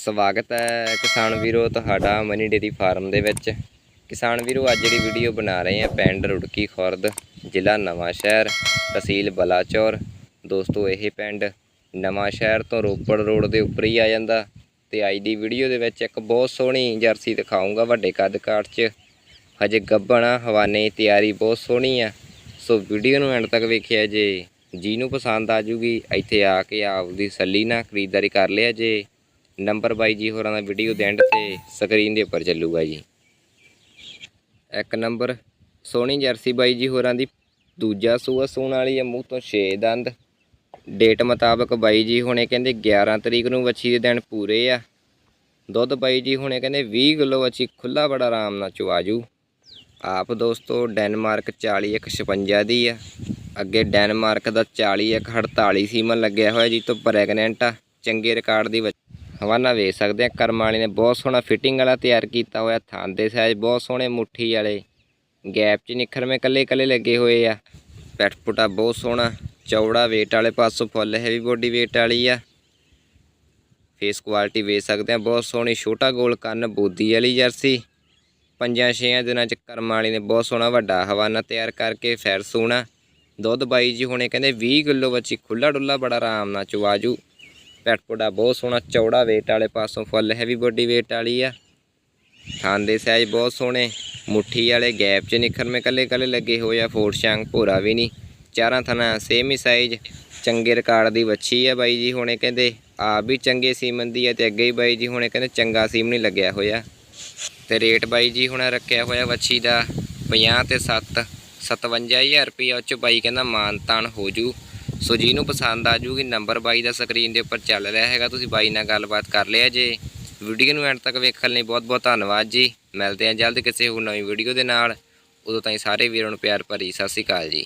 ਸਵਾਗਤ ਹੈ ਕਿਸਾਨ ਵੀਰੋ ਤੁਹਾਡਾ ਮਨੀ ਡੇਰੀ ਫਾਰਮ ਦੇ ਵਿੱਚ। ਕਿਸਾਨ ਵੀਰੋ ਅੱਜ ਜਿਹੜੀ ਵੀਡੀਓ ਬਣਾ ਰਹੇ ਆ ਪਿੰਡ ਰੁੜਕੀ ਖੁਰਦ ਜ਼ਿਲ੍ਹਾ ਨਵਾਂ ਸ਼ਹਿਰ ਤਹਿਸੀਲ ਬਲਾਚੌਰ। ਦੋਸਤੋ ਇਹ ਪਿੰਡ ਨਵਾਂ ਸ਼ਹਿਰ ਤੋਂ ਰੋਪੜ ਰੋਡ ਦੇ ਉੱਪਰ ਹੀ ਆ ਜਾਂਦਾ ਤੇ ਅੱਜ ਦੀ ਵੀਡੀਓ ਦੇ ਵਿੱਚ ਇੱਕ ਬਹੁਤ ਸੋਹਣੀ ਜਰਸੀ ਦਿਖਾਉਂਗਾ ਵੱਡੇ ਕੱਦ ਕਾਠ 'ਚ। ਹਜੇ ਗੱਬਣ ਆ, ਹਵਾਨੇ ਦੀ ਤਿਆਰੀ ਬਹੁਤ ਸੋਹਣੀ ਆ। ਸੋ ਵੀਡੀਓ ਨੂੰ ਐਂਡ ਤੱਕ ਵੇਖਿਆ ਜੇ। ਜਿਹਨੂੰ ਪਸੰਦ ਆ ਜੂਗੀ ਇੱਥੇ ਆ ਕੇ ਆਪਦੀ ਸੱਲੀ ਨਾਲ ਖਰੀਦਦਾਰੀ ਕਰ ਲਿਆ ਜੇ। ਨੰਬਰ ਬਾਈ ਜੀ ਹੋਰਾਂ ਦਾ ਵੀਡੀਓ ਦੇ ਐਂਡ ਤੇ ਸਕਰੀਨ ਦੇ ਉੱਪਰ ਚੱਲੂਗਾ ਜੀ। ਇੱਕ ਨੰਬਰ, ਸੋਹਣੀ ਜਰਸੀ ਬਾਈ ਜੀ ਹੋਰਾਂ ਦੀ। ਦੂਜਾ ਸੂਆ ਸੂਣ ਵਾਲੀ ਆ ਮੂੰਹ ਤੋਂ 6 ਦੰਦ। ਡੇਟ ਮੁਤਾਬਕ ਬਾਈ ਜੀ ਹੁਣੇ ਕਹਿੰਦੇ 11 ਤਰੀਕ ਨੂੰ ਵੱਛੀ ਦੇ ਦਿਨ ਪੂਰੇ ਆ। ਦੁੱਧ ਬਾਈ ਜੀ ਹੁਣੇ ਕਹਿੰਦੇ 20 ਕਿਲੋ ਵੱਛੀ ਖੁੱਲਾ ਬੜਾ ਆਰਾਮ ਨਾਲ ਚਵਾਜੂ ਆਪ ਦੋਸਤੋ ਡੈਨਮਾਰਕ 4156 ਦੀ ਆ। ਅੱਗੇ ਡੈਨਮਾਰਕ ਦਾ 4148 ਸੀਮਨ ਲੱਗਿਆ ਹੋਇਆ ਜੀ ਤੋਂ ਪ੍ਰੈਗਨੈਂਟ ਆ। ਚੰਗੇ ਰਿਕਾਰਡ ਦੀ ਵੱਛੀ। ਹਵਾਨਾ ਵੇਖ ਸਕਦੇ ਆ ਕਰਮ ਵਾਲੀ ਨੇ ਬਹੁਤ ਸੋਹਣਾ ਫਿਟਿੰਗ ਵਾਲਾ ਤਿਆਰ ਕੀਤਾ ਹੋਇਆ, ਥਾਂ ਦੇ ਸਾਈਜ਼ ਬਹੁਤ ਸੋਹਣੇ ਮੁੱਠੀ ਵਾਲੇ ਗੈਪ 'ਚ ਨਿਖਰਵੇਂ ਕੱਲੇ ਕੱਲੇ ਲੱਗੇ ਹੋਏ ਆ, ਪੈਟ ਪੁਟਾ ਬਹੁਤ ਸੋਹਣਾ, ਚੌੜਾ weight ਵਾਲੇ ਪਾਸੋਂ ਫੁੱਲ ਹੈਵੀ ਬੋਡੀ weight ਵਾਲੀ ਆ ਫੇਸ ਕੁਆਲਿਟੀ ਵੇਖ ਸਕਦੇ ਆ ਬਹੁਤ ਸੋਹਣੀ ਛੋਟਾ ਗੋਲ ਕੰਨ, ਬੋਦੀ ਵਾਲੀ ਜਰਸੀ, ਪੰਜਾਂ ਛੇਆਂ ਦਿਨਾਂ ਚ ਕਰਮ ਵਾਲੀ ਨੇ ਬਹੁਤ ਸੋਹਣਾ ਵੱਡਾ ਹਵਾਨਾ ਤਿਆਰ ਕਰਕੇ ਫੈਰ ਸੋਹਣਾ ਦੁੱਧ ਬਾਈ ਜੀ ਹੁਣੇ ਕਹਿੰਦੇ 20 ਕਿਲੋ ਬੱਚੀ ਖੁੱਲਾ ਡੁੱਲਾ ਬੜਾ ਆਰਾਮ ਨਾਲ ਚਵਾਜੂ ਪੈਟ ਬਹੁਤ ਸੋਹਣਾ ਚੌੜਾ weight ਵਾਲੇ ਪਾਸੋਂ ਫੁੱਲ ਹੈਵੀ ਬੋਡੀ weight ਵਾਲੀ ਆ। ਥਾਂ ਦੇ ਸਾਈਜ਼ ਬਹੁਤ ਸੋਹਣੇ, ਮੁੱਠੀ ਵਾਲੇ ਗੈਪ 'ਚ ਨਿਖਰਵੇਂ ਕੱਲੇ ਕੱਲੇ ਲੱਗੇ ਹੋਏ ਆ ਫੋਰ ਸ਼ਾਂਗ ਭੋਰਾ ਵੀ ਨਹੀਂ। ਚਾਰਾਂ ਥਣਾ ਸੇਮ ਹੀ ਸਾਈਜ਼ ਚੰਗੇ ਰਿਕਾਰਡ ਦੀ ਵੱਛੀ ਆ ਬਾਈ ਜੀ ਹੁਣੇ ਕਹਿੰਦੇ, ਆਪ ਵੀ ਚੰਗੇ ਸੀਮਨ ਦੀ ਆ ਤੇ ਅੱਗੇ ਹੀ ਬਾਈ ਜੀ ਹੁਣੇ ਕਹਿੰਦੇ ਚੰਗਾ ਸੀਮ ਨਹੀਂ ਲੱਗਿਆ ਹੋਇਆ। ਤੇ ਰੇਟ ਬਾਈ ਜੀ ਹੁਣੇ ਰੱਖਿਆ ਹੋਇਆ ਵੱਛੀ ਦਾ 50 ਤੇ 7 57000 ਰੁਪਏ ਉਹ ਚ ਬਾਈ ਕਹਿੰਦਾ ਮਾਨ ਤਾਨ ਹੋ ਜੂ। ਸੋ ਜਿਹਨੂੰ ਪਸੰਦ ਆ ਜੂਗੀ ਨੰਬਰ ਬਾਈ ਦਾ ਸਕਰੀਨ ਦੇ ਉੱਪਰ ਚੱਲ ਰਿਹਾ ਹੈਗਾ, ਤੁਸੀਂ ਬਾਈ ਨਾਲ ਗੱਲਬਾਤ ਕਰ ਲਿਆ ਜੇ। ਵੀਡੀਓ ਨੂੰ ਐਂਡ ਤੱਕ ਵੇਖਣ ਲਈ ਬਹੁਤ ਬਹੁਤ ਧੰਨਵਾਦ ਜੀ। ਮਿਲਦੇ ਹਾਂ ਜਲਦ ਕਿਸੇ ਹੋਰ ਨਵੀਂ ਵੀਡੀਓ ਦੇ ਨਾਲ। ਉਦੋਂ ਤਾਈਂ ਸਾਰੇ ਵੀਰਾਂ ਨੂੰ ਪਿਆਰ ਭਰੀ ਸਤਿ ਸ਼੍ਰੀ ਅਕਾਲ ਜੀ।